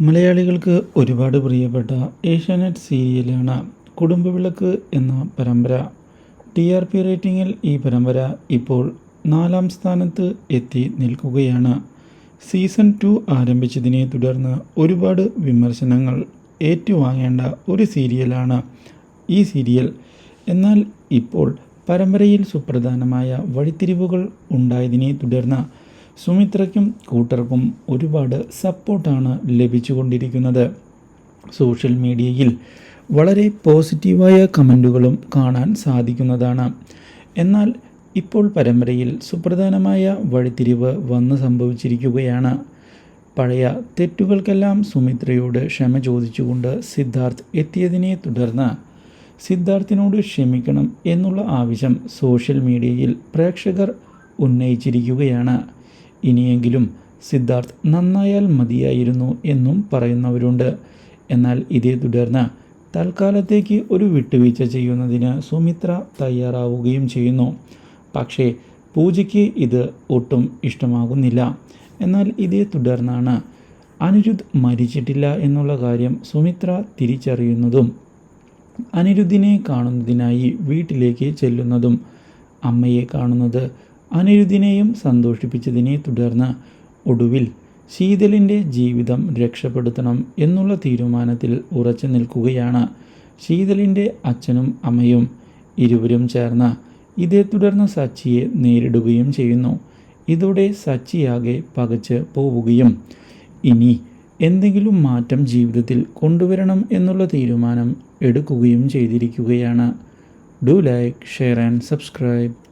മലയാളികൾക്ക് ഒരുപാട് പ്രിയപ്പെട്ട ഏഷ്യാനെറ്റ് സീരിയലാണ് കുടുംബവിളക്ക് എന്ന പരമ്പര. ടി ആർ പി റേറ്റിംഗിൽ ഈ പരമ്പര ഇപ്പോൾ നാലാം സ്ഥാനത്ത് എത്തി നിൽക്കുകയാണ്. സീസൺ ടു ആരംഭിച്ചതിനെ തുടർന്ന് ഒരുപാട് വിമർശനങ്ങൾ ഏറ്റുവാങ്ങേണ്ട ഒരു സീരിയലാണ് ഈ സീരിയൽ. എന്നാൽ ഇപ്പോൾ പരമ്പരയിൽ സുപ്രധാനമായ വഴിത്തിരിവുകൾ ഉണ്ടായതിനെ തുടർന്ന് സുമിത്രയ്ക്കും കൂട്ടർക്കും ഒരുപാട് സപ്പോർട്ടാണ് ലഭിച്ചുകൊണ്ടിരിക്കുന്നത്. സോഷ്യൽ മീഡിയയിൽ വളരെ പോസിറ്റീവായ കമന്റുകളും കാണാൻ സാധിക്കുന്നതാണ്. എന്നാൽ ഇപ്പോൾ പരമ്പരയിൽ സുപ്രധാനമായ വഴിത്തിരിവ് വന്ന് സംഭവിച്ചിരിക്കുകയാണ്. പഴയ തെറ്റുകൾക്കെല്ലാം സുമിത്രയോട് ക്ഷമ ചോദിച്ചുകൊണ്ട് സിദ്ധാർത്ഥ് എത്തിയതിനെ തുടർന്ന് സിദ്ധാർത്ഥിനോട് ക്ഷമിക്കണം എന്നുള്ള ആവശ്യം സോഷ്യൽ മീഡിയയിൽ പ്രേക്ഷകർ ഉന്നയിച്ചിരിക്കുകയാണ്. ഇനിയെങ്കിലും സിദ്ധാർത്ഥ് നന്നായാൽ മതിയായിരുന്നു എന്നും പറയുന്നവരുണ്ട്. എന്നാൽ ഇതേ തുടർന്ന് തൽക്കാലത്തേക്ക് ഒരു വിട്ടുവീഴ്ച ചെയ്യുന്നതിന് സുമിത്ര തയ്യാറാവുകയും ചെയ്യുന്നു. പക്ഷേ പൂജയ്ക്ക് ഇത് ഒട്ടും ഇഷ്ടമാകുന്നില്ല. എന്നാൽ ഇതേ തുടർന്നാണ് അനിരുദ്ധ് മരിച്ചിട്ടില്ല എന്നുള്ള കാര്യം സുമിത്ര തിരിച്ചറിയുന്നതും അനിരുദ്ധിനെ കാണുന്നതിനായി വീട്ടിലേക്ക് ചെല്ലുന്നതും അമ്മയെ കാണുന്നത് അനിരുദ്ധിനെയും സന്തോഷിപ്പിച്ചതിനെ തുടർന്ന് ഒടുവിൽ ശീതലിന്റെ ജീവിതം രക്ഷപ്പെടുത്തണം എന്നുള്ള തീരുമാനത്തിൽ ഉറച്ചു നിൽക്കുകയാണ് ശീതലിന്റെ അച്ഛനും അമ്മയും ഇരുവരും ചേർന്ന് ഇതേ തുടർന്ന് സച്ചിയെ നേരിടുകയും ചെയ്യുന്നു. ഇതോടെ സച്ചിയാകെ പകച്ച് പോവുകയും. ഇനി എന്തെങ്കിലും മാറ്റം ജീവിതത്തിൽ കൊണ്ടുവരണം എന്നുള്ള തീരുമാനം എടുക്കുകയും ചെയ്തിരിക്കുകയാണ്. Do like share and subscribe.